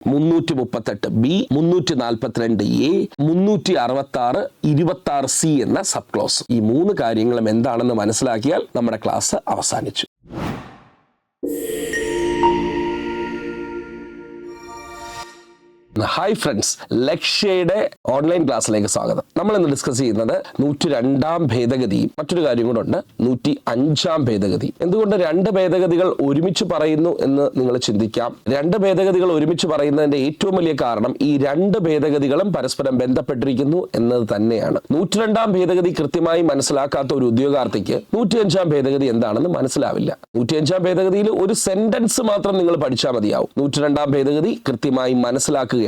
മുന്നൂറ്റി മുപ്പത്തെട്ട് ബി മുന്നൂറ്റി നാൽപ്പത്തിരണ്ട് എ മുന്നൂറ്റി അറുപത്തി ആറ് ഇരുപത്തി ആറ് സി എന്ന സബ് ക്ലോസ് ഈ മൂന്ന് കാര്യങ്ങളും എന്താണെന്ന് മനസ്സിലാക്കിയാൽ നമ്മുടെ ക്ലാസ് അവസാനിച്ചു. ഹായ് ഫ്രണ്ട്സ് ലക്ഷ്യയുടെ ഓൺലൈൻ ക്ലാസ്സിലേക്ക് സ്വാഗതം. നമ്മൾ ഇന്ന് ഡിസ്കസ് ചെയ്യുന്നത് നൂറ്റി രണ്ടാം ഭേദഗതിയും മറ്റൊരു കാര്യം കൂടെ ഉണ്ട് നൂറ്റി അഞ്ചാം ഭേദഗതി. എന്തുകൊണ്ട് രണ്ട് ഭേദഗതികൾ ഒരുമിച്ച് പറയുന്നു എന്ന് നിങ്ങൾ ചിന്തിക്കാം. രണ്ട് ഭേദഗതികൾ ഒരുമിച്ച് പറയുന്നതിന്റെ ഏറ്റവും വലിയ കാരണം ഈ രണ്ട് ഭേദഗതികളും പരസ്പരം ബന്ധപ്പെട്ടിരിക്കുന്നു എന്നത് തന്നെയാണ്. നൂറ്റിരണ്ടാം ഭേദഗതി കൃത്യമായി മനസ്സിലാക്കാത്ത ഒരു ഉദ്യോഗാർത്ഥിക്ക് നൂറ്റിയഞ്ചാം ഭേദഗതി എന്താണെന്ന് മനസ്സിലാവില്ല. നൂറ്റിയഞ്ചാം ഭേദഗതിയിൽ ഒരു സെന്റൻസ് മാത്രം നിങ്ങൾ പഠിച്ചാൽ മതിയാവും. നൂറ്റിരണ്ടാം ഭേദഗതി കൃത്യമായി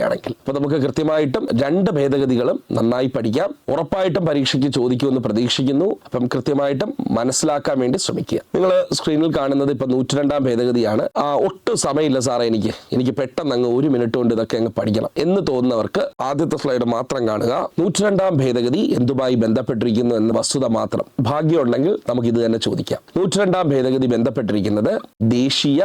മനസ്സിലാക്കുകയാണെങ്കിൽ അപ്പൊ നമുക്ക് കൃത്യമായിട്ടും രണ്ട് ഭേദഗതികളും നന്നായി പഠിക്കാം. ഉറപ്പായിട്ടും പരീക്ഷയ്ക്ക് ചോദിക്കുമെന്ന് പ്രതീക്ഷിക്കുന്നു. അപ്പം കൃത്യമായിട്ടും മനസ്സിലാക്കാൻ വേണ്ടി ശ്രമിക്കുക. നിങ്ങൾ സ്ക്രീനിൽ കാണുന്നത് ഇപ്പൊ നൂറ്റിരണ്ടാം ഭേദഗതിയാണ്. ആ ഒട്ടും സമയമില്ല സാറേ എനിക്ക്. എനിക്ക് പെട്ടെന്ന് അങ്ങ് ഒരു മിനിറ്റ് കൊണ്ട് ഇതൊക്കെ അങ്ങ് പഠിക്കണം എന്ന് തോന്നുന്നവർക്ക് ആദ്യത്തെ സ്ലൈഡ് മാത്രം കാണുക. നൂറ്റിരണ്ടാം ഭേദഗതി എന്തുമായി ബന്ധപ്പെട്ടിരിക്കുന്നു എന്ന വസ്തുത മാത്രം. ഭാഗ്യമുണ്ടെങ്കിൽ നമുക്ക് ഇത് തന്നെ ചോദിക്കാം. നൂറ്റിരണ്ടാം ഭേദഗതി ബന്ധപ്പെട്ടിരിക്കുന്നത് ദേശീയ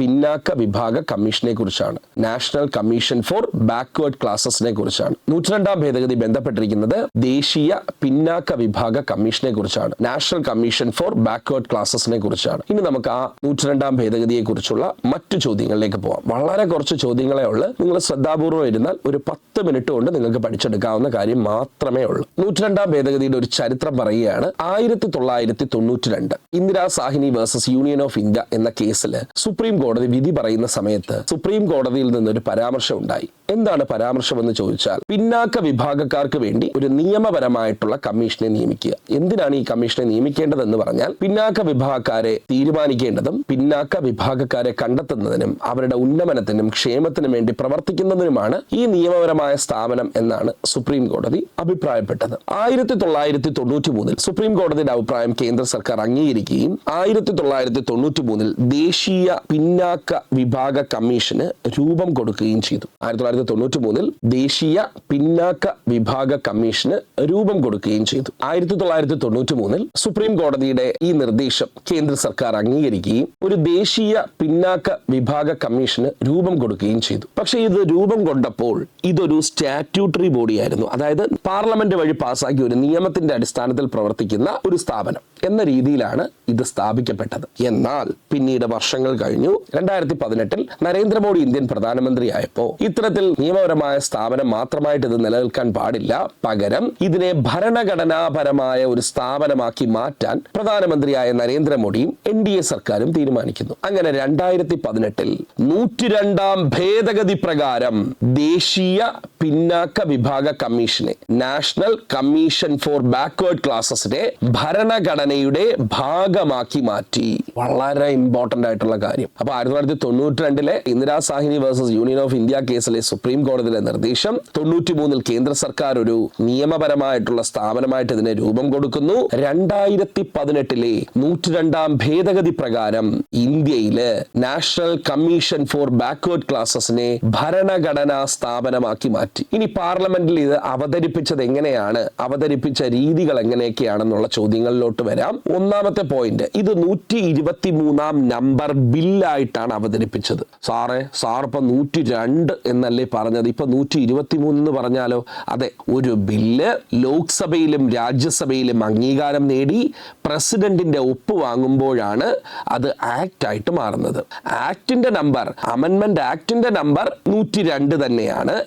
പിന്നാക്ക വിഭാഗ കമ്മീഷനെ കുറിച്ചാണ്. നാഷണൽ കമ്മീഷൻ ഫോർ ബാക്ക്വേർഡ് ക്ലാസസിനെ കുറിച്ചാണ്. നൂറ്റിരണ്ടാം ഭേദഗതി ബന്ധപ്പെട്ടിരിക്കുന്നത് ദേശീയ പിന്നാക്ക വിഭാഗ കമ്മീഷനെ കുറിച്ചാണ്. നാഷണൽ കമ്മീഷൻ ഫോർ ബാക്ക്വേർഡ് ക്ലാസസിനെ കുറിച്ചാണ്. ഇനി നമുക്ക് ആ നൂറ്റിരണ്ടാം ഭേദഗതിയെ കുറിച്ചുള്ള മറ്റു ചോദ്യങ്ങളിലേക്ക് പോവാം. വളരെ കുറച്ച് ചോദ്യങ്ങളെ ഉള്ളൂ. നിങ്ങൾ ശ്രദ്ധാപൂർവം ഇരുന്നാൽ ഒരു പത്ത് മിനിറ്റ് കൊണ്ട് നിങ്ങൾക്ക് പഠിച്ചെടുക്കാവുന്ന കാര്യം മാത്രമേ ഉള്ളൂ. നൂറ്റിരണ്ടാം ഭേദഗതിയുടെ ഒരു ചരിത്രം പറയുകയാണ്. ആയിരത്തി തൊള്ളായിരത്തി തൊണ്ണൂറ്റി രണ്ട് Indira Sawhney versus union of India എന്ന കേസിൽ സുപ്രീം കോടതി വിധി പറയുന്ന സമയത്ത് സുപ്രീം കോടതിയിൽ നിന്നൊരു പരാമർശം ഉണ്ടായി എന്താണ് പരാമർശമെന്ന് ചോദിച്ചാൽ പിന്നാക്ക വിഭാഗക്കാർക്ക് വേണ്ടി ഒരു നിയമപരമായിട്ടുള്ള കമ്മീഷനെ നിയമിക്കുക. എന്തിനാണ് ഈ കമ്മീഷനെ നിയമിക്കേണ്ടതെന്ന് പറഞ്ഞാൽ പിന്നാക്ക വിഭാഗക്കാരെ തീരുമാനിക്കേണ്ടതും പിന്നാക്ക വിഭാഗക്കാരെ കണ്ടെത്തുന്നതിനും അവരുടെ ഉന്നമനത്തിനും ക്ഷേമത്തിനും വേണ്ടി പ്രവർത്തിക്കുന്നതിനുമാണ് ഈ നിയമപരമായ സ്ഥാപനം എന്നാണ് സുപ്രീം കോടതി അഭിപ്രായപ്പെട്ടത്. ആയിരത്തി തൊള്ളായിരത്തി തൊണ്ണൂറ്റി മൂന്നിൽ സുപ്രീം കോടതിയുടെ അഭിപ്രായം കേന്ദ്ര സർക്കാർ അംഗീകരിക്കുകയും ആയിരത്തി തൊള്ളായിരത്തി തൊണ്ണൂറ്റി മൂന്നിൽ ദേശീയ പിന്നാക്ക വിഭാഗ കമ്മീഷന് രൂപം കൊടുക്കുകയും ചെയ്തു. ആയിരത്തി തൊള്ളായിരത്തി തൊണ്ണൂറ്റി മൂന്നിൽ ദേശീയ പിന്നാക്ക വിഭാഗ കമ്മീഷന് രൂപം കൊടുക്കുകയും ചെയ്തു. ആയിരത്തി തൊള്ളായിരത്തി തൊണ്ണൂറ്റി മൂന്നിൽ സുപ്രീം കോടതിയുടെ ഈ നിർദ്ദേശം കേന്ദ്ര സർക്കാർ അംഗീകരിക്കുകയും ഒരു ദേശീയ പിന്നാക്ക വിഭാഗ കമ്മീഷന് രൂപം കൊടുക്കുകയും ചെയ്തു. പക്ഷേ ഇത് രൂപം കൊണ്ടപ്പോൾ ഇതൊരു സ്റ്റാറ്റ്യൂട്ടറി ബോഡിയായിരുന്നു. അതായത് പാർലമെന്റ് വഴി പാസ്സാക്കിയ ഒരു നിയമത്തിന്റെ അടിസ്ഥാനത്തിൽ പ്രവർത്തിക്കുന്ന ഒരു സ്ഥാപനം എന്ന രീതിയിലാണ് ഇത് സ്ഥാപിക്കപ്പെട്ടത്. എന്നാൽ പിന്നീട് വർഷങ്ങൾ കഴിഞ്ഞു. രണ്ടായിരത്തി പതിനെട്ടിൽ നരേന്ദ്രമോദി ഇന്ത്യൻ പ്രധാനമന്ത്രിയായപ്പോ ഇത്തരത്തിൽ നിയമപരമായ സ്ഥാപനം മാത്രമായിട്ട് ഇത് നിലനിൽക്കാൻ പാടില്ല. പകരം ഇതിനെ ഭരണഘടനാപരമായ ഒരു സ്ഥാപനമാക്കി മാറ്റാൻ പ്രധാനമന്ത്രിയായ നരേന്ദ്രമോദിയും എൻ ഡി എ സർക്കാരും തീരുമാനിക്കുന്നു. അങ്ങനെ രണ്ടായിരത്തി പതിനെട്ടിൽ നൂറ്റിരണ്ടാം ഭേദഗതി പ്രകാരം ദേശീയ പിന്നാക്ക വിഭാഗ കമ്മീഷനെ നാഷണൽ കമ്മീഷൻ ഫോർ ബാക്ക്വേർഡ് ക്ലാസസിനെ ഭരണഘടനയുടെ ഭാഗമാക്കി മാറ്റി. വളരെ ഇമ്പോർട്ടന്റ് ആയിട്ടുള്ള കാര്യം. അപ്പൊ ആയിരത്തി തൊള്ളായിരത്തി തൊണ്ണൂറ്റി രണ്ടിലെ Indira Sawhney versus union of India കേസിലെ സുപ്രീം കോടതിയിലെ നിർദ്ദേശം തൊണ്ണൂറ്റി മൂന്നിൽ കേന്ദ്ര സർക്കാർ ഒരു നിയമപരമായിട്ടുള്ള സ്ഥാപനമായിട്ട് ഇതിനെ രൂപം കൊടുക്കുന്നു. രണ്ടായിരത്തി പതിനെട്ടിലെ നൂറ്റിരണ്ടാം ഭേദഗതി പ്രകാരം ഇന്ത്യയിൽ നാഷണൽ കമ്മീഷൻ ഫോർ ബാക്ക്വേർഡ് ക്ലാസസിനെ ഭരണഘടനാ സ്ഥാപനമാക്കി മാറ്റി. ഇനി പാർലമെന്റിൽ ഇത് അവതരിപ്പിച്ചത് എങ്ങനെയാണ്? അവതരിപ്പിച്ച രീതികൾ എങ്ങനെയൊക്കെയാണെന്നുള്ള ചോദ്യങ്ങളിലോട്ട് വരാം. ഒന്നാമത്തെ പോയിന്റ് ഇത് നൂറ്റി ഇരുപത്തി മൂന്നാം നമ്പർ ബില്ലായിട്ടാണ് അവതരിപ്പിച്ചത്. സാറേ സാർ ഇപ്പൊ നൂറ്റി രണ്ട് എന്നല്ലേ പറഞ്ഞത്? ഇപ്പൊ നൂറ്റി ഇരുപത്തി മൂന്ന് എന്ന് പറഞ്ഞാലോ? അതെ ഒരു ബില്ല് ലോക്സഭയിലും രാജ്യസഭയിലും അംഗീകാരം നേടി പ്രസിഡന്റിന്റെ ഒപ്പ് വാങ്ങുമ്പോഴാണ് അത് ആക്ട് ആയിട്ട് മാറുന്നത്. ആക്ടിന്റെ നമ്പർ അമൻമെന്റ് ആക്ടിന്റെ നമ്പർ നൂറ്റി രണ്ട് തന്നെയാണ്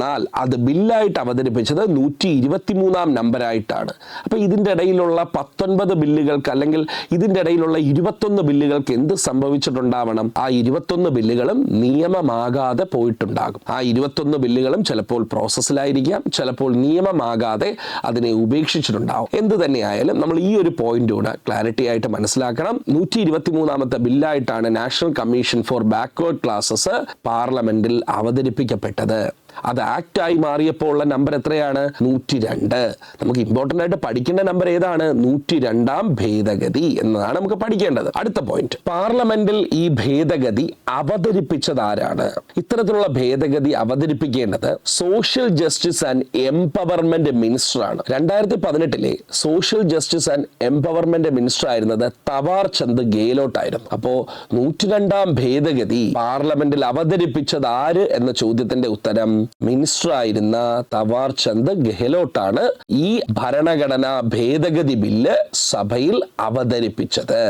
എന്നാൽ അത് ബില്ലായിട്ട് അവതരിപ്പിച്ചത് നൂറ്റി ഇരുപത്തി മൂന്നാം നമ്പറായിട്ടാണ് അപ്പൊ ഇതിന്റെ ഇടയിലുള്ള പത്തൊൻപത് ബില്ലുകൾക്ക് അല്ലെങ്കിൽ ഇതിന്റെ ഇടയിലുള്ള ഇരുപത്തൊന്ന് ബില്ലുകൾക്ക് എന്ത് സംഭവിച്ചിട്ടുണ്ടാവണം? ആ ഇരുപത്തൊന്ന് ബില്ലുകളും നിയമമാകാതെ പോയിട്ടുണ്ടാകും. ആ ഇരുപത്തൊന്ന് ബില്ലുകളും ചിലപ്പോൾ പ്രോസസ്സിലായിരിക്കാം ചിലപ്പോൾ നിയമമാകാതെ അതിനെ ഉപേക്ഷിച്ചിട്ടുണ്ടാകും എന്ത് തന്നെയായാലും നമ്മൾ ഈ ഒരു പോയിന്റ് കൂടെ ക്ലാരിറ്റി ആയിട്ട് മനസ്സിലാക്കണം. നൂറ്റി ഇരുപത്തി മൂന്നാമത്തെ ബില്ലായിട്ടാണ് national commission for backward classes പാർലമെന്റിൽ അവതരിപ്പിക്കപ്പെട്ടത്. അത് ആക്ട് ആയി മാറിയപ്പോൾ ഉള്ള നമ്പർ എത്രയാണ്? നൂറ്റി രണ്ട് നമുക്ക് ഇമ്പോർട്ടന്റ് ആയിട്ട് പഠിക്കേണ്ട നമ്പർ ഏതാണ്? നൂറ്റി രണ്ടാം ഭേദഗതി എന്നതാണ് നമുക്ക് പഠിക്കേണ്ടത്. അടുത്ത പോയിന്റ് പാർലമെന്റിൽ ഈ ഭേദഗതി അവതരിപ്പിച്ചത് ആരാണ്? ഇത്തരത്തിലുള്ള ഭേദഗതി അവതരിപ്പിക്കേണ്ടത് social justice and empowerment minister ആണ്. രണ്ടായിരത്തി പതിനെട്ടിലെ social justice and empowerment minister ആയിരുന്നത് തവാർ ചന്ദ് ഗെഹ്ലോട്ട് ആയിരുന്നു. അപ്പോ നൂറ്റി രണ്ടാം ഭേദഗതി പാർലമെന്റിൽ അവതരിപ്പിച്ചത് ആര് എന്ന ചോദ്യത്തിന്റെ ഉത്തരം മിനിസ്റ്റർ ആയിരുന്ന തവാർ ചന്ദ് ഗെഹ്ലോട്ടാണ് ഈ ഭരണഘടനാ ഭേദഗതി ബില്ല് സഭയിൽ അവതരിപ്പിച്ചത്.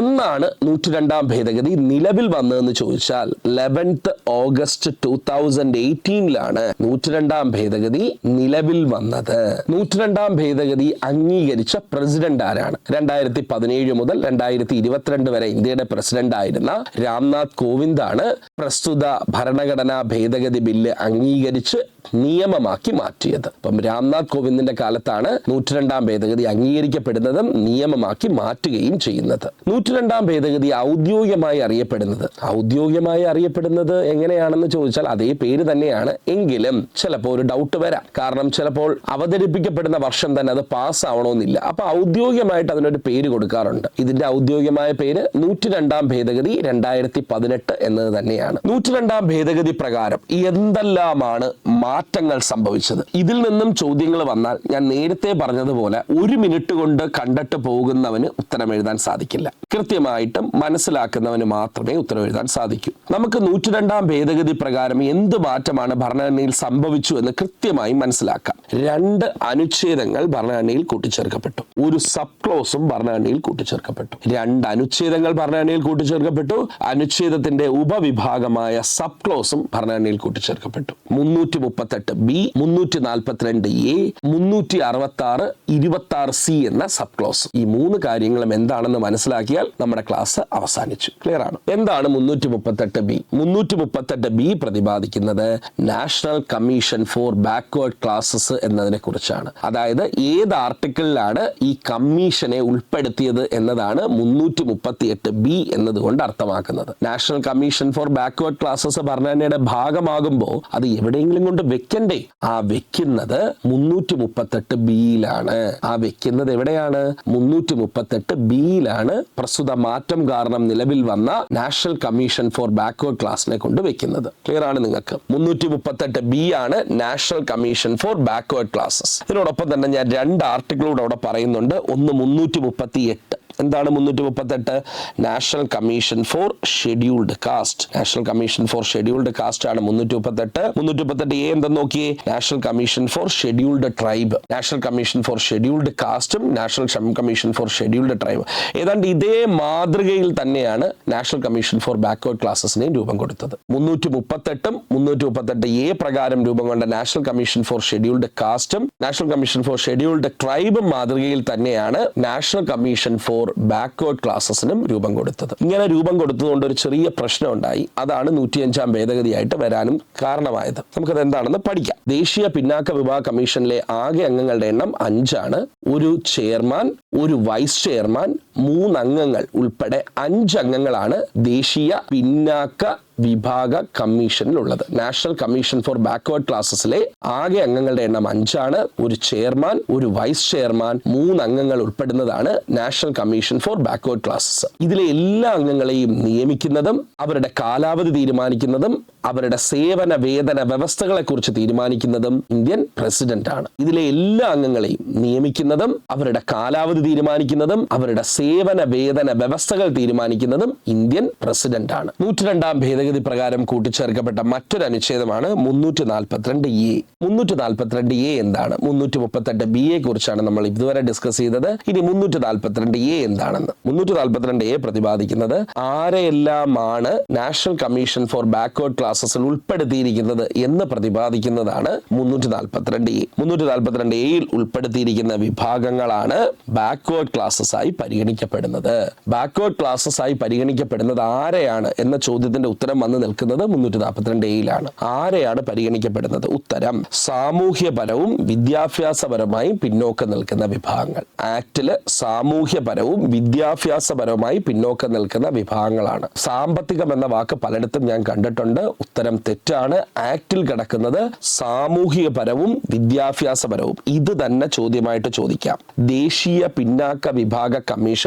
എന്നാണ് നൂറ്റിരണ്ടാം ഭേദഗതി നിലവിൽ വന്നതെന്ന് ചോദിച്ചാൽ ലെവൻത്ത് ഓഗസ്റ്റ് ടൂ തൗസൻഡ് എയ്റ്റീനിലാണ് നൂറ്റിരണ്ടാം ഭേദഗതി നിലവിൽ വന്നത്. നൂറ്റിരണ്ടാം ഭേദഗതി അംഗീകരിച്ച പ്രസിഡന്റ് ആരാണ്? രണ്ടായിരത്തി പതിനേഴ് മുതൽ രണ്ടായിരത്തി ഇരുപത്തിരണ്ട് വരെ ഇന്ത്യയുടെ പ്രസിഡന്റ് ആയിരുന്ന രാംനാഥ് കോവിന്ദാണ് പ്രസ്തുത ഭരണഘടനാ ഭേദഗതി ബില്ല് അംഗീകരിച്ച് നിയമമാക്കി മാറ്റിയത്. അപ്പം രാംനാഥ് കോവിന്ദിന്റെ കാലത്താണ് നൂറ്റിരണ്ടാം ഭേദഗതി അംഗീകരിക്കപ്പെടുന്നതും നിയമമാക്കി മാറ്റുകയും ചെയ്യുന്നത്. നൂറ്റിരണ്ടാം ഭേദഗതി ഔദ്യോഗികമായി അറിയപ്പെടുന്നത്. ഔദ്യോഗികമായി അറിയപ്പെടുന്നത് എങ്ങനെയാണെന്ന് ചോദിച്ചാൽ അതേ പേര് തന്നെയാണ്. എങ്കിലും ചിലപ്പോൾ ഒരു ഡൗട്ട് വരാം. കാരണം ചിലപ്പോൾ അവതരിപ്പിക്കപ്പെടുന്ന വർഷം തന്നെ അത് പാസ് ആവണമെന്നില്ല അപ്പൊ ഔദ്യോഗികമായിട്ട് അതിനൊരു പേര് കൊടുക്കാറുണ്ട്. ഇതിന്റെ ഔദ്യോഗികമായ പേര് നൂറ്റിരണ്ടാം ഭേദഗതി രണ്ടായിരത്തി പതിനെട്ട് എന്നത് തന്നെയാണ്. നൂറ്റിരണ്ടാം ഭേദഗതി പ്രകാരം എന്തെല്ലാമാണ് മാറ്റങ്ങൾ സംഭവിച്ചത്. ഇതിൽ നിന്നും ചോദ്യങ്ങൾ വന്നാൽ ഞാൻ നേരത്തെ പറഞ്ഞതുപോലെ ഒരു മിനിറ്റ് കൊണ്ട് കണ്ടിട്ട് പോകുന്നവന് ഉത്തരം എഴുതാൻ സാധിക്കില്ല. കൃത്യമായിട്ടും മനസ്സിലാക്കുന്നവന് മാത്രമേ ഉത്തരം എഴുതാൻ സാധിക്കൂ. നമുക്ക് നൂറ്റിരണ്ടാം ഭേദഗതി പ്രകാരം എന്ത് മാറ്റമാണ് ഭരണഘടനയിൽ സംഭവിച്ചു എന്ന് കൃത്യമായി മനസ്സിലാക്കാം. രണ്ട് അനുച്ഛേദങ്ങൾ ഭരണഘടനയിൽ കൂട്ടിച്ചേർക്കപ്പെട്ടു. ഒരു സബ് ക്ലോസും ഭരണഘടനയിൽ കൂട്ടിച്ചേർക്കപ്പെട്ടു. രണ്ട് അനുച്ഛേദങ്ങൾ ഭരണഘടനയിൽ കൂട്ടിച്ചേർക്കപ്പെട്ടു. അനുച്ഛേദത്തിന്റെ ഉപവിഭാഗമായ സബ് ക്ലോസും ഭരണഘടനയിൽ കൂട്ടിച്ചേർക്കപ്പെട്ടു. മുന്നൂറ്റി മുപ്പത്തെട്ട് ബി മുന്നൂറ്റി നാൽപ്പത്തിരണ്ട് എ മുന്നൂറ്റി അറുപത്തി ആറ് ഇരുപത്തി ആറ് സി എന്ന സബ് ക്ലോസ്. ഈ മൂന്ന് കാര്യങ്ങളും എന്താണെന്ന് മനസ്സിലാക്കിയാൽ നമ്മുടെ ക്ലാസ് അവസാനിച്ചു. ക്ലിയർ ആണ്. എന്താണ് മുന്നൂറ്റി മുപ്പത്തെട്ട് ബി? മുന്നൂറ്റി മുപ്പത്തെട്ട് ബി പ്രതിപാദിക്കുന്നത് national commission for backward classes എന്നതിനെ കുറിച്ചാണ്. അതായത് ഏത് ആർട്ടിക്കിളിലാണ് ഈ കമ്മീഷനെ ഉൾപ്പെടുത്തിയത് എന്നതാണ് മുന്നൂറ്റി മുപ്പത്തി എട്ട് ബി എന്നതുകൊണ്ട് അർത്ഥമാക്കുന്നത്. National commission for backward classes ഭരണഘടനയുടെ ഭാഗമാകുമ്പോൾ അത് എവിടെയെങ്കിലും കൊണ്ട് വെക്കണ്ടേ? ആ വെക്കുന്നത് മുന്നൂറ്റി മുപ്പത്തെട്ട് ബിയിലാണ്. ആ വെക്കുന്നത് എവിടെയാണ്? മുന്നൂറ്റി മുപ്പത്തെട്ട് ബിയിലാണ് പ്രസ്തുത മാറ്റം കാരണം നിലവിൽ വന്ന നാഷണൽ കമ്മീഷൻ ഫോർ ബാക്ക്വേർഡ് ക്ലാസിനെ കൊണ്ട് വെക്കുന്നത്. ക്ലിയർ ആണ് നിങ്ങൾക്ക്? മുന്നൂറ്റി മുപ്പത്തെട്ട് ബി ആണ് national commission for backward classes ഇതിനോടൊപ്പം തന്നെ ഞാൻ രണ്ട് ആർട്ടിക്കിളൂടെ അവിടെ പറയുന്നുണ്ട്. ഒന്ന് മുന്നൂറ്റി മുപ്പത്തി എട്ട് എന്താണ് മുന്നൂറ്റി മുപ്പത്തെട്ട് national commission for scheduled caste national commission for scheduled caste ആണ് മുന്നൂറ്റി മുപ്പത്തെട്ട് മുന്നൂറ്റി മുപ്പത്തെട്ട് എ എന്തെന്ന് നോക്കിയേ national commission for scheduled tribe national commission for scheduled കാസ്റ്റും national commission for scheduled tribe ഏതാണ്ട് ഇതേ മാതൃകയിൽ തന്നെയാണ് നാഷണൽ കമ്മീഷൻ ഫോർ ബാക്ക്വേർഡ് ക്ലാസസിനെയും രൂപം കൊടുത്തത്. മുന്നൂറ്റി മുപ്പത്തെട്ടും മുന്നൂറ്റി മുപ്പത്തെട്ട് എ പ്രകാരം രൂപം കൊണ്ട നാഷണൽ കമ്മീഷൻ ഫോർ ഷെഡ്യൂൾഡ് കാസ്റ്റും നാഷണൽ കമ്മീഷൻ ഫോർ ഷെഡ്യൂൾഡ് ട്രൈബും മാതൃകയിൽ തന്നെയാണ് നാഷണൽ കമ്മീഷൻ ഫോർ ബാക്ക്വേർഡ് ക്ലാസസിനും രൂപം കൊടുത്തത്. ഇങ്ങനെ രൂപം കൊടുത്തതുകൊണ്ട് ഒരു ചെറിയ പ്രശ്നം ഉണ്ടായി. അതാണ് നൂറ്റിയഞ്ചാം ഭേദഗതിയായിട്ട് വരാനും കാരണമായത്. നമുക്കത് എന്താണെന്ന് പഠിക്കാം. ദേശീയ പിന്നാക്ക വിഭാഗ കമ്മീഷനിലെ ആകെ അംഗങ്ങളുടെ എണ്ണം അഞ്ചാണ്. ഒരു ചെയർമാൻ ഒരു വൈസ് ചെയർമാൻ മൂന്ന് അംഗങ്ങൾ ഉൾപ്പെടെ അഞ്ചംഗങ്ങളാണ് ദേശീയ പിന്നാക്ക വിഭാഗ കമ്മീഷനിലുള്ളത്. നാഷണൽ കമ്മീഷൻ ഫോർ ബാക്ക്വേർഡ് ക്ലാസസിലെ ആകെ അംഗങ്ങളുടെ എണ്ണം അഞ്ചാണ്. ഒരു ചെയർമാൻ ഒരു വൈസ് ചെയർമാൻ മൂന്ന് അംഗങ്ങൾ ഉൾപ്പെടുന്നതാണ് national commission for backward classes ഇതിലെ എല്ലാ അംഗങ്ങളെയും നിയമിക്കുന്നതും അവരുടെ കാലാവധി തീരുമാനിക്കുന്നതും അവരുടെ സേവന വേതന വ്യവസ്ഥകളെ കുറിച്ച് തീരുമാനിക്കുന്നതും ഇന്ത്യൻ പ്രസിഡന്റ് ആണ് ഇതിലെ എല്ലാ അംഗങ്ങളെയും നിയമിക്കുന്നതും അവരുടെ കാലാവധി തീരുമാനിക്കുന്നതും അവരുടെ സേവന വേതന വ്യവസ്ഥകൾ തീരുമാനിക്കുന്നതും ഇന്ത്യൻ പ്രസിഡന്റ് ആണ് നൂറ്റിരണ്ടാം ഭേദഗതി പ്രകാരം കൂട്ടിച്ചേർക്കപ്പെട്ട മറ്റൊരു അനുച്ഛേദമാണ് മുന്നൂറ്റി നാൽപ്പത്തിരണ്ട് എ. മുന്നൂറ്റി നാൽപ്പത്തിരണ്ട് എ എന്താണ്? മുന്നൂറ്റി മുപ്പത്തെട്ട് ബി എ കുറിച്ചാണ് നമ്മൾ ഇതുവരെ ഡിസ്കസ് ചെയ്തത്. ഇനി മുന്നൂറ്റി നാൽപ്പത്തിരണ്ട് എ എന്താണെന്ന്. മുന്നൂറ്റി നാൽപ്പത്തിരണ്ട് എ പ്രതിപാദിക്കുന്നത് ആരെല്ലാമാണ് നാഷണൽ കമ്മീഷൻ ഫോർ ബാക്ക്വേർഡ് ക്ലാസസിൽ ഉൾപ്പെടുത്തിയിരിക്കുന്നത് എന്ന് പ്രതിപാദിക്കുന്നതാണ് മുന്നൂറ്റി നാൽപ്പത്തിരണ്ട് എ. മുന്നൂറ്റി നാൽപ്പത്തിരണ്ട് എയിൽ ഉൾപ്പെടുത്തിയിരിക്കുന്ന വിഭാഗങ്ങളാണ് ബാക്ക്വേർഡ് ക്ലാസസ് ആയി പരിഗണിക്കപ്പെടുന്നത്. ബാക്ക്വേർഡ് ക്ലാസസ് ആയി പരിഗണിക്കപ്പെടുന്നത് ആരെയാണ് എന്ന ചോദ്യത്തിന്റെ ഉത്തരം വന്ന് നിൽക്കുന്നത് മുന്നൂറ്റി നാൽപ്പത്തിരണ്ട് എയിലാണ് ആരെയാണ് പരിഗണിക്കപ്പെടുന്നത്? ഉത്തരം സാമൂഹ്യപരവും വിദ്യാഭ്യാസപരമായും പിന്നോക്കം നിൽക്കുന്ന വിഭാഗങ്ങൾ. ആക്ടിൽ സാമൂഹ്യപരവും വിദ്യാഭ്യാസപരവുമായി പിന്നോക്കം നിൽക്കുന്ന വിഭാഗങ്ങളാണ്. സാമ്പത്തികം എന്ന വാക്ക് പലയിടത്തും ഞാൻ കണ്ടിട്ടുണ്ട്. ഉത്തരം തെറ്റാണ്. ആക്ടിൽ കിടക്കുന്നത് സാമൂഹികപരവും വിദ്യാഭ്യാസപരവും. ഇത് തന്നെ ചോദ്യമായിട്ട് ചോദിക്കാം. ദേശീയ പിന്നാക്ക വിഭാഗ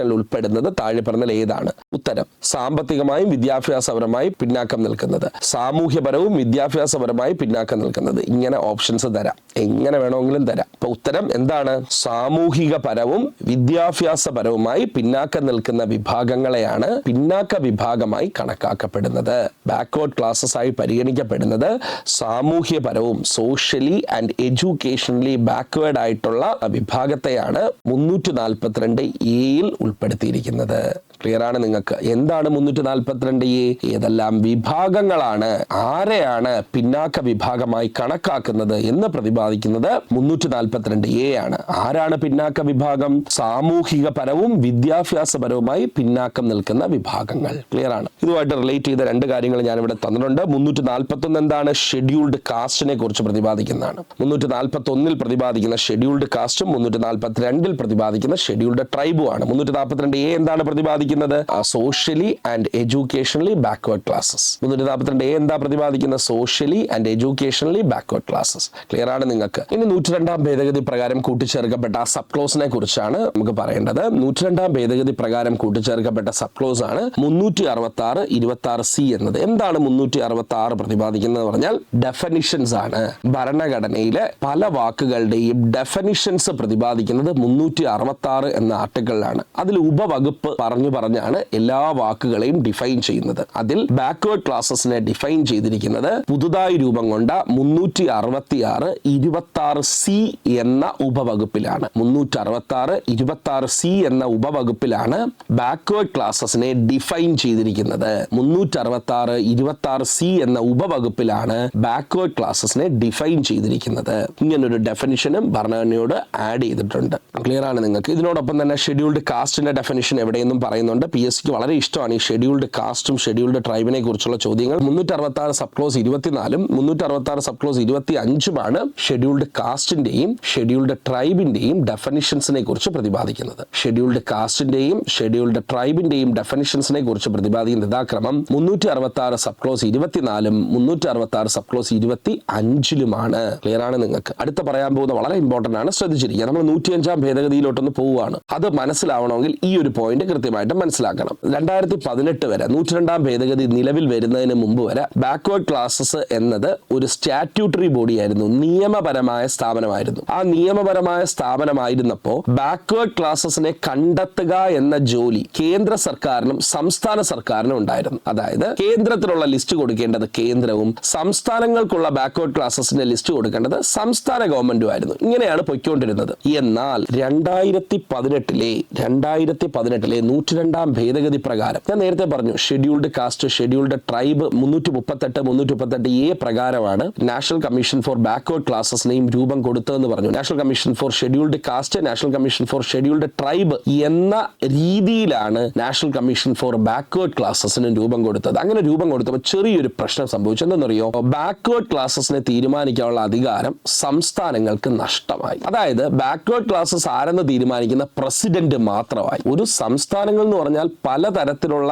കമ്മീഷനിൽ ഉൾപ്പെടുന്നത് താഴെ പറഞ്ഞാൽ ഏതാണ്? ഉത്തരം സാമ്പത്തികമായും വിദ്യാഭ്യാസപരമായും പിന്നാക്കം നിൽക്കുന്നത്. സാമൂഹ്യപരവും വിദ്യാഭ്യാസപരമായി പിന്നാക്കം നിൽക്കുന്നത്. ഇങ്ങനെ ഓപ്ഷൻസ് തരാം. എങ്ങനെ വേണമെങ്കിലും തരാം. അപ്പൊ ഉത്തരം എന്താണ്? സാമൂഹിക പരവും വിദ്യാഭ്യാസപരവുമായി പിന്നാക്കം നിൽക്കുന്ന വിഭാഗങ്ങളെയാണ് പിന്നാക്ക വിഭാഗമായി കണക്കാക്കപ്പെടുന്നത്. ബാക്ക്വേർഡ് ക്ലാസ്സസ് ആയി പരിഗണിക്കപ്പെടുന്നത് സാമൂഹ്യപരവും സോഷ്യലി ആൻഡ് എഡ്യൂക്കേഷണലി ബാക്ക്വേർഡ് ആയിട്ടുള്ള വിഭാഗത്തെയാണ്. മുന്നൂറ്റി നാൽപ്പത്തിരണ്ട് എയിൽ ഉൾപ്പെടുത്തിയിരിക്കുന്നത്. ക്ലിയർ ആണ് നിങ്ങൾക്ക്. എന്താണ് മുന്നൂറ്റി നാൽപ്പത്തിരണ്ട് എ ഏതെല്ലാം വിഭാഗങ്ങളാണ്? ആരെയാണ് പിന്നാക്ക വിഭാഗമായി കണക്കാക്കുന്നത് എന്ന് പ്രതിപാദിക്കുന്നത് മുന്നൂറ്റി നാൽപ്പത്തിരണ്ട് എ ആണ്. ആരാണ് പിന്നാക്ക വിഭാഗം? സാമൂഹിക പരവും വിദ്യാഭ്യാസപരവുമായി പിന്നാക്കം നിൽക്കുന്ന വിഭാഗങ്ങൾ. ക്ലിയർ ആണ് ഇതുമായിട്ട് റിലേറ്റ് ചെയ്ത രണ്ട് കാര്യങ്ങൾ ഞാൻ ഇവിടെ തന്നിട്ടുണ്ട്. മുന്നൂറ്റി നാൽപ്പത്തി ഒന്ന് എന്താണ്? ഷെഡ്യൂൾഡ് കാസ്റ്റിനെ കുറിച്ച് പ്രതിപാദിക്കുന്നതാണ്. മുന്നൂറ്റി നാൽപ്പത്തി ഒന്നിൽ പ്രതിപാദിക്കുന്ന ഷെഡ്യൂൾഡ് കാസ്റ്റും മുന്നൂറ്റി നാൽപ്പത്തി രണ്ടിൽ പ്രതിപാദിക്കുന്ന ഷെഡ്യൂൾഡ് ട്രൈബും ആണ്. മുന്നൂറ്റി നാൽപ്പത്തിരണ്ട് എ എന്താണ് പ്രതിപാദിക്കുന്നത്? Socially and educationally backward classes മുന്നൂറ്റി നാൽപ്പത്തിരണ്ട് എ എന്താ പ്രതിപാദിക്കുന്നത്? Socially and educationally backward classes clear ആണ് നിങ്ങൾക്ക്? ഇനി നൂറ്റി രണ്ടാം ഭേദഗതി പ്രകാരം കൂട്ടിച്ചേർക്കപ്പെട്ട സബ് ക്ലോസിനെ കുറിച്ചാണ് നമുക്ക് പറയേണ്ടത്. നൂറ്റി രണ്ടാം ഭേദഗതി പ്രകാരം കൂട്ടിച്ചേർക്കപ്പെട്ട സബ് ക്ലോസ് ആണ് മുന്നൂറ്റി അറുപത്തി ആറ് ഇരുപത്തി ആറ് സി എന്നത്. എന്താണ് മുന്നൂറ്റി അറുപത്തി ആറ് പ്രതിപാദിക്കുന്നത് പറഞ്ഞാൽ ഡെഫനിഷൻസ് ആണ്. ഭരണഘടനയിലെ പല വാക്കുകളുടെയും ഡെഫനിഷൻസ് പ്രതിപാദിക്കുന്നത് മുന്നൂറ്റി അറുപത്തി ആറ് എന്ന ആർട്ടിക്കിളിലാണ് അതിൽ ഉപവകുപ്പ് പറഞ്ഞു പറഞ്ഞാണ് എല്ലാ വാക്കുകളെയും ഡിഫൈൻ ചെയ്യുന്നത്. അതിൽ ബാക്ക്വേർഡ് ക്ലാസസിനെ ഡിഫൈൻ ചെയ്തിരിക്കുന്നത് പുതുതായി രൂപം കൊണ്ട മുന്നൂറ്റി അറുപത്തി ആറ് ഇരുപത്തി ആറ് സി എന്ന ഉപവകുപ്പിലാണ്. മുന്നൂറ്റി അറുപത്തി ആറ് ഇരുപത്തി ആറ് സി എന്ന ഉപവകുപ്പിലാണ് ബാക്ക്വേർഡ് ക്ലാസസിനെ ഡിഫൈൻ ചെയ്തിരിക്കുന്നത്. മുന്നൂറ്റി അറുപത്തി ആറ് ഇരുപത്തി ആറ് സി എന്ന ഉപവകുപ്പിലാണ് ബാക്ക്വേർഡ് ക്ലാസസിനെ ഡിഫൈൻ ചെയ്തിരിക്കുന്നത്. ഇങ്ങനൊരു ഡെഫിനിഷനും ഭരണഘടനയോട് ആഡ് ചെയ്തിട്ടുണ്ട്. ക്ലിയർ ആണ് നിങ്ങൾക്ക്? ഇതിനോടൊപ്പം തന്നെ ഷെഡ്യൂൾഡ് കാസ്റ്റിന്റെ ഡെഫിനിഷൻ എവിടെയെന്നും പറയുന്നുണ്ട് പി എസ് സിക്ക് വളരെ ഇഷ്ടമാണ് ഈ ഷെഡ്യൂൾഡ് കാസ്റ്റും ഷെഡ്യൂൾഡ് ട്രൈബിനെ കുറിച്ചുള്ള ചോദ്യങ്ങൾ. മുന്നൂറ്റി സബ് ക്ലോസ് ഇരുപത്തിനാലും മുന്നൂറ്റി അറുപത്തി സബ് ക്ലോസ് ഇരുപത്തി അഞ്ചുമാണ് ഷെഡ്യൂൾഡ് കാസ്റ്റിന്റെയും ഷെഡ്യൂൾഡ് ട്രൈബിന്റെയും ഡെഫിനിഷൻസിനെ കുറിച്ച് പ്രതിപാദിക്കുന്നത്. ഷെഡ്യൂൾഡ് കാസ്റ്റിന്റെയും ഷെഡ്യൂൾഡ് ട്രൈബിന്റെയും ഡെഫിനിഷൻസിനെ കുറിച്ച് പ്രതിപാദിക്കുന്ന യഥാക്രമം മുന്നൂറ്റി അറുപത്തി ആറ് സബ് ക്ലോസ് ഇരുപത്തിനാലും മുന്നൂറ്റി അറുപത്തി ആറ് സബ് ക്ലോസ് ഇരുപത്തി അഞ്ചിലുമാണ് ക്ലിയർ ആണ് നിങ്ങൾക്ക്? അടുത്ത പറയാൻ പോകുന്ന വളരെ ഇമ്പോർട്ടന്റ് ആണ്. ശ്രദ്ധിച്ചിരിക്കുക. നമ്മൾ നൂറ്റിയഞ്ചാം ഭേദഗതിയിലോട്ടൊന്ന് പോവുകയാണ്. അത് മനസ്സിലാവണമെങ്കിൽ ഈ ഒരു പോയിന്റ് കൃത്യമായിട്ട് മനസ്സിലാക്കണം. രണ്ടായിരത്തി പതിനെട്ട് വരെ നൂറ്റിരണ്ടാം ഭേദഗതി നിലവിൽ വരുന്നതിന് മുമ്പ് വരെ ബാക്ക്വേർഡ് ക്ലാസസ് എന്നത് ഒരു സ്റ്റാറ്റ്യൂട്ടറി ബോഡിയായിരുന്നു നിയമപരമായ സ്ഥാപനമായിരുന്നു. ആ നിയമപരമായ സ്ഥാപനമായിരുന്നപ്പോൾ ബാക്ക്വേർഡ് ക്ലാസസിനെ കണ്ടെത്തുക എന്ന ജോലി കേന്ദ്ര സർക്കാരിനും സംസ്ഥാന സർക്കാരിനും ഉണ്ടായിരുന്നു. അതായത് കേന്ദ്രത്തിലുള്ള ലിസ്റ്റ് കൊടുക്കേണ്ടത് കേന്ദ്രവും സംസ്ഥാനങ്ങൾക്കുള്ള ബാക്ക്വേർഡ് ക്ലാസസിന്റെ ലിസ്റ്റ് കൊടുക്കേണ്ടത് സംസ്ഥാന ഗവൺമെന്റും ആയിരുന്നു. ഇങ്ങനെയാണ് പൊയ്ക്കൊണ്ടിരുന്നത്. എന്നാൽ രണ്ടായിരത്തി പതിനെട്ടിലെ രണ്ടായിരത്തി പതിനെട്ടിലെ നൂറ്റി രണ്ടാം ഭേദഗതി പ്രകാരം. ഞാൻ നേരത്തെ പറഞ്ഞു ഷെഡ്യൂൾഡ് കാസ്റ്റ് ഷെഡ്യൂൾഡ് ട്രൈബ് മുന്നൂറ്റി മുപ്പത്തെട്ട് മുന്നൂറ്റി മുപ്പത്തെട്ട് എ പ്രകാരമാണ് നാഷണൽ കമ്മീഷൻ ഫോർ ബാക്ക്വേർഡ് ക്ലാസസിനെയും രൂപം കൊടുത്തതെന്ന് പറഞ്ഞു. National commission for scheduled caste national commission for scheduled tribe എന്ന രീതിയിലാണ് നാഷണൽ കമ്മീഷൻ ഫോർ ബാക്ക്വേർഡ് ക്ലാസസിന് രൂപം കൊടുത്തത്. അങ്ങനെ രൂപം കൊടുത്തപ്പോൾ ചെറിയൊരു പ്രശ്നം സംഭവിച്ചു. എന്തെന്നറിയോ? ബാക്ക്വേർഡ് ക്ലാസസിനെ തീരുമാനിക്കാനുള്ള അധികാരം സംസ്ഥാനങ്ങൾക്ക് നഷ്ടമായി. അതായത് ബാക്ക്വേർഡ് ക്ലാസസ് ആരെന്ന് തീരുമാനിക്കുന്ന പ്രസിഡന്റ് മാത്രമായി. ഒരു സംസ്ഥാനങ്ങൾ എന്ന് പറഞ്ഞാൽ പലതരത്തിലുള്ള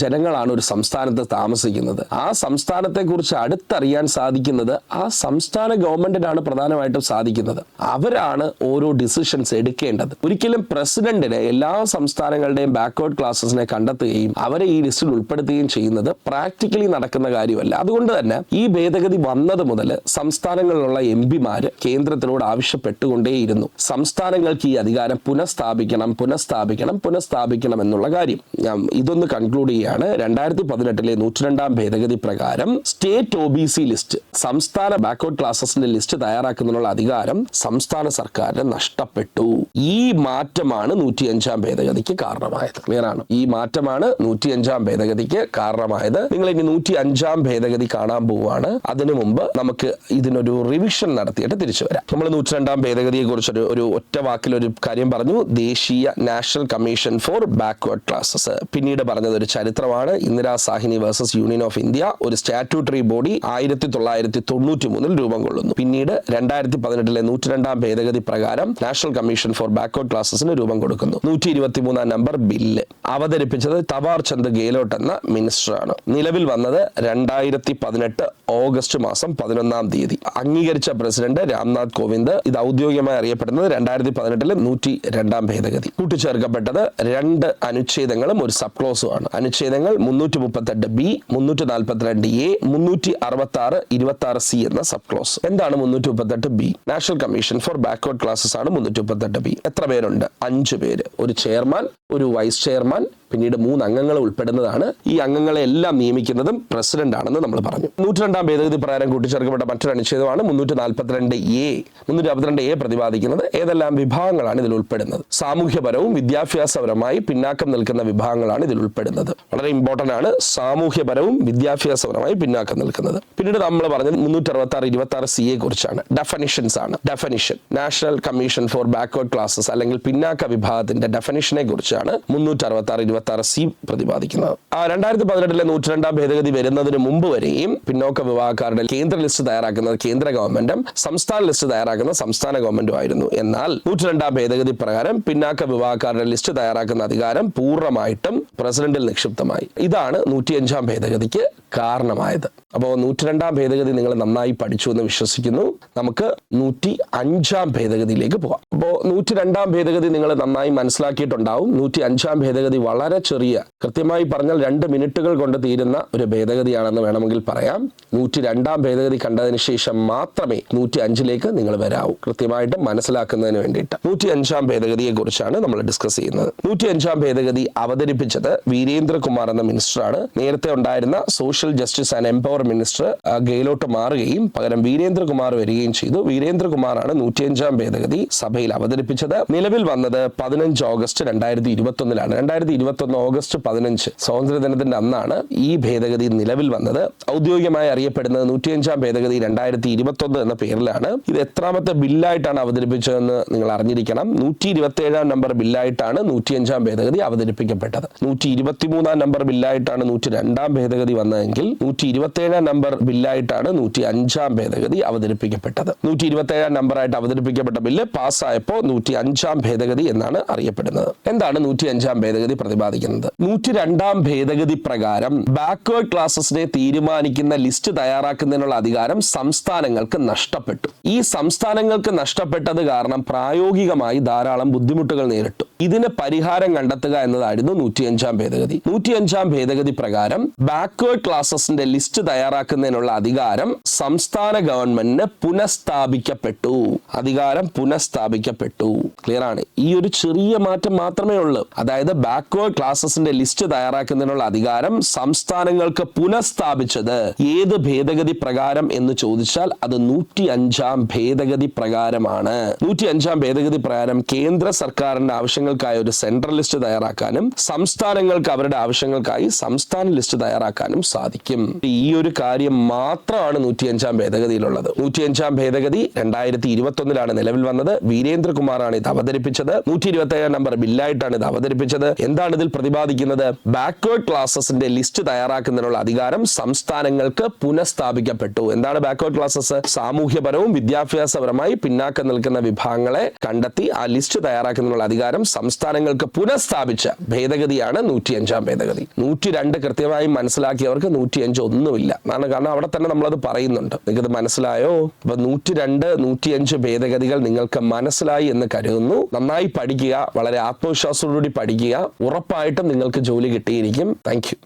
ജനങ്ങളാണ് ഒരു സംസ്ഥാനത്ത് താമസിക്കുന്നത്. ആ സംസ്ഥാനത്തെ കുറിച്ച് അടുത്തറിയാൻ സാധിക്കുന്നത് ആ സംസ്ഥാന ഗവൺമെന്റിനാണ് പ്രധാനമായിട്ടും സാധിക്കുന്നത്. അവരാണ് ഓരോ ഡിസിഷൻസ് എടുക്കേണ്ടത്. ഒരിക്കലും പ്രസിഡന്റിനെ എല്ലാ സംസ്ഥാനങ്ങളുടെയും ബാക്ക്വേർഡ് ക്ലാസസിനെ കണ്ടെത്തുകയും അവരെ ഈ ലിസ്റ്റിൽ ഉൾപ്പെടുത്തുകയും ചെയ്യുന്നത് പ്രാക്ടിക്കലി നടക്കുന്ന കാര്യമല്ല. അതുകൊണ്ട് തന്നെ ഈ ഭേദഗതി വന്നത് മുതൽ സംസ്ഥാനങ്ങളിലുള്ള എം പിമാര് കേന്ദ്രത്തിനോട് ആവശ്യപ്പെട്ടുകൊണ്ടേയിരുന്നു. സംസ്ഥാനങ്ങൾക്ക് ഈ അധികാരം പുനഃസ്ഥാപിക്കണം പുനഃസ്ഥാപിക്കണം പുനഃസ്ഥാപിക്കണം എന്ന് എന്നുള്ള കാര്യം. ഞാൻ ഇതൊന്ന് കൺക്ലൂഡ് ചെയ്യുകയാണ് രണ്ടായിരത്തി പതിനെട്ടിലെ നൂറ്റിരണ്ടാം ഭേദഗതി പ്രകാരം state O B C list സംസ്ഥാന ബാക്ക്വേർഡ് ക്ലാസസിന്റെ ലിസ്റ്റ് തയ്യാറാക്കുന്നതിനുള്ള അധികാരം സംസ്ഥാന സർക്കാരിന് നഷ്ടപ്പെട്ടു. ഈ മാറ്റമാണ് നൂറ്റിയഞ്ചാം ഭേദഗതിക്ക് കാരണമായത്. ക്ലിയർ ആണ്? ഈ മാറ്റമാണ് നൂറ്റിയഞ്ചാം ഭേദഗതിക്ക് കാരണമായത്. നിങ്ങൾ ഇനി നൂറ്റി അഞ്ചാം ഭേദഗതി കാണാൻ പോവുകയാണ് അതിനു മുമ്പ് നമുക്ക് ഇതിനൊരു റിവിഷൻ നടത്തിയിട്ട് തിരിച്ചു വരാം. നമ്മൾ നൂറ്റിരണ്ടാം ഭേദഗതിയെ കുറിച്ചൊരു ഒരു ഒറ്റ വാക്കിൽ ഒരു കാര്യം പറഞ്ഞു. ദേശീയ national commission for backward classes പിന്നീട് പറഞ്ഞത് ഒരു ചരിത്രമാണ്. Indira Sawhney versus union of India ഒരു സ്റ്റാറ്റ്യൂട്ടറി ബോഡി ആയിരത്തി തൊള്ളായിരത്തി തൊണ്ണൂറ്റി മൂന്നിൽ രൂപം കൊള്ളുന്നു. പിന്നീട് രണ്ടായിരത്തി പതിനെട്ടിലെ നൂറ്റിരണ്ടാം ഭേദഗതി പ്രകാരം നാഷണൽ കമ്മീഷൻ ഫോർ ബാക്ക്വേർഡ് ക്ലാസസിന് രൂപം കൊടുക്കുന്നു. നൂറ്റി ഇരുപത്തി മൂന്നാം നമ്പർ ബില്ല് അവതരിപ്പിച്ചത് തവാർ ചന്ദ് ഗെഹ്ലോട്ട് എന്ന മിനിസ്റ്ററാണ്. നിലവിൽ വന്നത് രണ്ടായിരത്തി പതിനെട്ട് ഓഗസ്റ്റ് മാസം പതിനൊന്നാം തീയതി. അംഗീകരിച്ച പ്രസിഡന്റ് രാംനാഥ് കോവിന്ദ് ഇത് ഔദ്യോഗികമായി അറിയപ്പെടുന്നത് രണ്ടായിരത്തി പതിനെട്ടിലെ നൂറ്റി രണ്ടാം ഭേദഗതി. കൂട്ടിച്ചേർക്കപ്പെട്ടത് രണ്ട് അനുച്ഛേദങ്ങളും ഒരു സബ് ക്ലോസുമാണ് അനുച്ഛേദങ്ങൾ മുന്നൂറ്റി മുപ്പത്തെട്ട് ബി മുന്നൂറ്റി നാൽപ്പത്തിരണ്ട് എ മുന്നൂറ്റി അറുപത്തി ആറ് ഇരുപത്തി ആറ് സി എന്ന സബ് ക്ലോസ് എന്താണ് മുന്നൂറ്റി മുപ്പത്തെട്ട് B? National commission for backward classes ആണ് മുന്നൂറ്റി മുപ്പത്തെട്ട് ബി. എത്ര പേരുണ്ട്? അഞ്ച് പേര്. ഒരു ചെയർമാൻ ഒരു വൈസ് ചെയർമാൻ പിന്നീട് മൂന്ന് അംഗങ്ങൾ ഉൾപ്പെടുന്നതാണ്. ഈ അംഗങ്ങളെ എല്ലാം നിയമിക്കുന്നതും പ്രസിഡന്റ് ആണെന്ന് നമ്മൾ പറഞ്ഞു. നൂറ്റിരണ്ടാം ഭേദഗതി പ്രകാരം കൂട്ടിച്ചേർക്കപ്പെട്ട മറ്റൊരു അനുച്ഛേദമാണ് മുന്നൂറ്റി നാൽപ്പത്തിരണ്ട് എ മുന്നൂറ്റി നാൽപ്പത്തിരണ്ട് എ പ്രതിപാദിക്കുന്നത്. ഏതെല്ലാം വിഭാഗങ്ങളാണ് ഇതിൽ ഉൾപ്പെടുന്നത്? സാമൂഹ്യപരവും വിദ്യാഭ്യാസപരമായി പിന്നാക്കം നിൽക്കുന്ന വിഭാഗങ്ങളാണ് ഇതിൽ ഉൾപ്പെടുന്നത്. വളരെ ഇമ്പോർട്ടന്റ് ആണ് സാമൂഹ്യപരവും വിദ്യാഭ്യാസപരമായി പിന്നാക്കം നിൽക്കുന്നത്. പിന്നീട് നമ്മൾ പറഞ്ഞത് മുന്നൂറ്റി അറുപത്തി ആറ് ഇരുപത്തി ആറ് സി എ കുറിച്ചാണ്. ഡെഫനിഷൻസ് ആണ്. Definition national commission for backward classes അല്ലെങ്കിൽ പിന്നാക്ക വിഭാഗത്തിന്റെ ഡെഫനിഷനെ കുറിച്ചാണ് മുന്നൂറ്റി അറുപത്തി ആറ് ഇരുപത്തി ആറ് സി പ്രതിപാദിക്കുന്നത് ആ രണ്ടായിരത്തി പതിനെട്ടിലെ നൂറ്റിരണ്ടാം ഭേദഗതി വരുന്നതിന് മുമ്പ് വരെയും പിന്നോക്ക വിഭാഗക്കാരുടെ കേന്ദ്ര ലിസ്റ്റ് തയ്യാറാക്കുന്നത് കേന്ദ്ര ഗവൺമെന്റും സംസ്ഥാന ലിസ്റ്റ് തയ്യാറാക്കുന്ന സംസ്ഥാന ഗവൺമെന്റും ആയിരുന്നു. എന്നാൽ നൂറ്റിരണ്ടാം ഭേദഗതി പ്രകാരം പിന്നാക്ക വിഭാഗക്കാരുടെ ലിസ്റ്റ് തയ്യാറാക്കുന്ന അധികാരം പൂർണമായിട്ടും പ്രസിഡന്റിൽ നിക്ഷിപ്തമായി. ഇതാണ് നൂറ്റിയഞ്ചാം ഭേദഗതിക്ക് കാരണമായത്. അപ്പോൾ നൂറ്റിരണ്ടാം ഭേദഗതി നിങ്ങൾ നന്നായി പഠിച്ചു എന്ന് വിശ്വസിക്കുന്നു. നമുക്ക് നൂറ്റി അഞ്ചാം ഭേദഗതിയിലേക്ക് പോകാം. അപ്പോൾ നൂറ്റി രണ്ടാം ഭേദഗതി നിങ്ങൾ നന്നായി മനസ്സിലാക്കിയിട്ടുണ്ടാവും. നൂറ്റി അഞ്ചാം ഭേദഗതി വളരെ ചെറിയ കൃത്യമായി പറഞ്ഞാൽ രണ്ട് മിനിറ്റുകൾ കൊണ്ട് തീരുന്ന ഒരു ഭേദഗതിയാണെന്ന് വേണമെങ്കിൽ പറയാം. നൂറ്റി രണ്ടാം ഭേദഗതി കണ്ടതിന് ശേഷം മാത്രമേ നൂറ്റി അഞ്ചിലേക്ക് നിങ്ങൾ വരാവൂ. കൃത്യമായിട്ട് മനസ്സിലാക്കുന്നതിന് വേണ്ടിയിട്ട്. നൂറ്റി അഞ്ചാം ഭേദഗതിയെ കുറിച്ചാണ് നമ്മൾ ഡിസ്കസ് ചെയ്യുന്നത്. നൂറ്റി അഞ്ചാം ഭേദഗതി അവതരിപ്പിച്ചത് വീരേന്ദ്രകുമാർ എന്ന മിനിസ്റ്ററാണ്. നേരത്തെ ഉണ്ടായിരുന്ന social justice and empower minister Gehlot മാറുകയും പകരം വീരേന്ദ്രകുമാർ വരികയും ചെയ്തു. വീരേന്ദ്രകുമാറാണ് നൂറ്റിയഞ്ചാം ഭേദഗതി സഭയിൽ അവതരിപ്പിച്ചത്. നിലവിൽ വന്നത് പതിനഞ്ച് ഓഗസ്റ്റ് രണ്ടായിരത്തി ഇരുപത്തി ഒന്നിലാണ് രണ്ടായിരത്തി ഇരുപത്തി ഒന്ന് ഓഗസ്റ്റ് പതിനഞ്ച് സ്വാതന്ത്ര്യദിനത്തിന്റെ അന്നാണ് ഈ ഭേദഗതി നിലവിൽ വന്നത്. ഔദ്യോഗികമായി അറിയപ്പെടുന്നത് നൂറ്റിയഞ്ചാം ഭേദഗതി രണ്ടായിരത്തി ഇരുപത്തി ഒന്ന് എന്ന പേരിലാണ്. ഇത് എത്രാമത്തെ ബില്ലായിട്ടാണ് അവതരിപ്പിച്ചതെന്ന് നിങ്ങൾ അറിഞ്ഞിരിക്കണം. നൂറ്റി ഇരുപത്തി ഏഴാം നമ്പർ ബില്ലായിട്ടാണ് നൂറ്റിയഞ്ചാം ഭേദഗതി അവതരിപ്പിക്കപ്പെട്ടത്. നൂറ്റി ഇരുപത്തിമൂന്നാം നമ്പർ ബില്ലായിട്ടാണ് നൂറ്റി രണ്ടാം ഭേദഗതി വന്നതെങ്കിൽ നൂറ്റി ഇരുപത്തി ഏഴാം നമ്പർ ബില്ലായിട്ടാണ് നൂറ്റി അഞ്ചാം ഭേദഗതി അവതരിപ്പിക്കപ്പെട്ടത്. നൂറ്റി ഇരുപത്തി ഏഴാം നമ്പറായിട്ട് അവതരിപ്പിക്കപ്പെട്ട ബില്ല് പാസ്സായപ്പോൾ നൂറ്റി അഞ്ചാം ഭേദഗതി എന്നാണ് അറിയപ്പെടുന്നത്. എന്താണ് നൂറ്റി അഞ്ചാം ഭേദഗതി പ്രതിപാദിക്കുന്നത്? നൂറ്റി രണ്ടാം ഭേദഗതി പ്രകാരം ബാക്ക്വേർഡ് ക്ലാസസിനെ തീരുമാനിക്കുന്ന ലിസ്റ്റ് തയ്യാറാക്കുന്നതിനുള്ള അധികാരം സംസ്ഥാനങ്ങൾക്ക് നഷ്ടപ്പെട്ടു. ഈ സംസ്ഥാനങ്ങൾക്ക് നഷ്ടപ്പെട്ടത് കാരണം പ്രായോഗികമായി ധാരാളം ബുദ്ധിമുട്ടുകൾ നേരിട്ടു. ഇതിന് പരിഹാരം കണ്ടെത്തുക എന്നതായിരുന്നു നൂറ്റിയഞ്ചാം ഭേദഗതി. നൂറ്റിയഞ്ചാം ഭേദഗതി പ്രകാരം ബാക്ക്വേർഡ് ക്ലാസസിന്റെ ലിസ്റ്റ് തയ്യാറാക്കുന്നതിനുള്ള അധികാരം സംസ്ഥാന ഗവൺമെന്റിന് പുനഃസ്ഥാപിക്കപ്പെട്ടു. അധികാരം പുനഃസ്ഥാപിക്കപ്പെട്ടു. ക്ലിയർ ആണ്? ഈ ഒരു ചെറിയ മാറ്റം മാത്രമേ ഉള്ളൂ. അതായത് ബാക്ക്വേർഡ് ക്ലാസസിന്റെ ലിസ്റ്റ് തയ്യാറാക്കുന്നതിനുള്ള അധികാരം സംസ്ഥാനങ്ങൾക്ക് പുനഃസ്ഥാപിച്ചത്. ഏത് ഭേദഗതി പ്രകാരം എന്ന് ചോദിച്ചാൽ അത് നൂറ്റി അഞ്ചാം ഭേദഗതി പ്രകാരമാണ്. നൂറ്റി അഞ്ചാം ഭേദഗതി പ്രകാരം കേന്ദ്ര സർക്കാരിന്റെ ആവശ്യങ്ങൾക്കായി ഒരു സെൻട്രൽ ലിസ്റ്റ് തയ്യാറാക്കാനും സംസ്ഥാനങ്ങൾക്ക് അവരുടെ ആവശ്യങ്ങൾക്കായി സംസ്ഥാന ലിസ്റ്റ് തയ്യാറാക്കാനും സാധിക്കും. ഈ ഒരു കാര്യം മാത്രമാണ് നൂറ്റിയഞ്ചാം ഭേദഗതിയിലുള്ളത്. നൂറ്റിയഞ്ചാം ഭേദഗതി രണ്ടായിരത്തി ഇരുപത്തി ഒന്നിലാണ് നിലവിൽ വന്നത്. വീരേന്ദ്രകുമാറാണ് ഇത് അവതരിപ്പിച്ചത്. നൂറ്റി ഇരുപത്തി നമ്പർ ബില്ലായിട്ടാണ് ഇത് അവതരിപ്പിച്ചത്. എന്താണ് ഇതിൽ പ്രതിപാദിക്കുന്നത്? ബാക്ക്വേർഡ് ക്ലാസസിന്റെ ലിസ്റ്റ് തയ്യാറാക്കുന്നതിനുള്ള അധികാരം സംസ്ഥാനങ്ങൾക്ക് പുനഃസ്ഥാപിക്കപ്പെട്ടു. എന്താണ് ബാക്ക്വേർഡ് ക്ലാസസ് സാമൂഹ്യപരവും വിദ്യാഭ്യാസപരമായി പിന്നാക്കം നിൽക്കുന്ന വിഭാഗങ്ങളെ കണ്ടെത്തി ആ ലിസ്റ്റ് തയ്യാറാക്കുന്നതിനുള്ള അധികാരം സംസ്ഥാനങ്ങൾക്ക് പുനഃസ്ഥാപിച്ച ഭേദഗതിയാണ് നൂറ്റിയഞ്ചാം ഭേദഗതി. നൂറ്റി രണ്ട് കൃത്യമായി മനസ്സിലാക്കിയവർക്ക് നൂറ്റിയഞ്ച് ഒന്നുമില്ല. കാരണം കാരണം അവിടെ തന്നെ നമ്മളത് പറയുന്നുണ്ട്. നിങ്ങൾക്കത് മനസ്സിലായോ? അപ്പൊ നൂറ്റി രണ്ട് നൂറ്റിയഞ്ച് ഭേദഗതികൾ നിങ്ങൾക്ക് മനസ്സിലായി എന്ന് കരുതുന്നു. നന്നായി പഠിക്കുക വളരെ ആത്മവിശ്വാസത്തോടുകൂടി പഠിക്കുക. ഉറപ്പായിട്ടും നിങ്ങൾക്ക് ജോലി കിട്ടിയിരിക്കും. താങ്ക്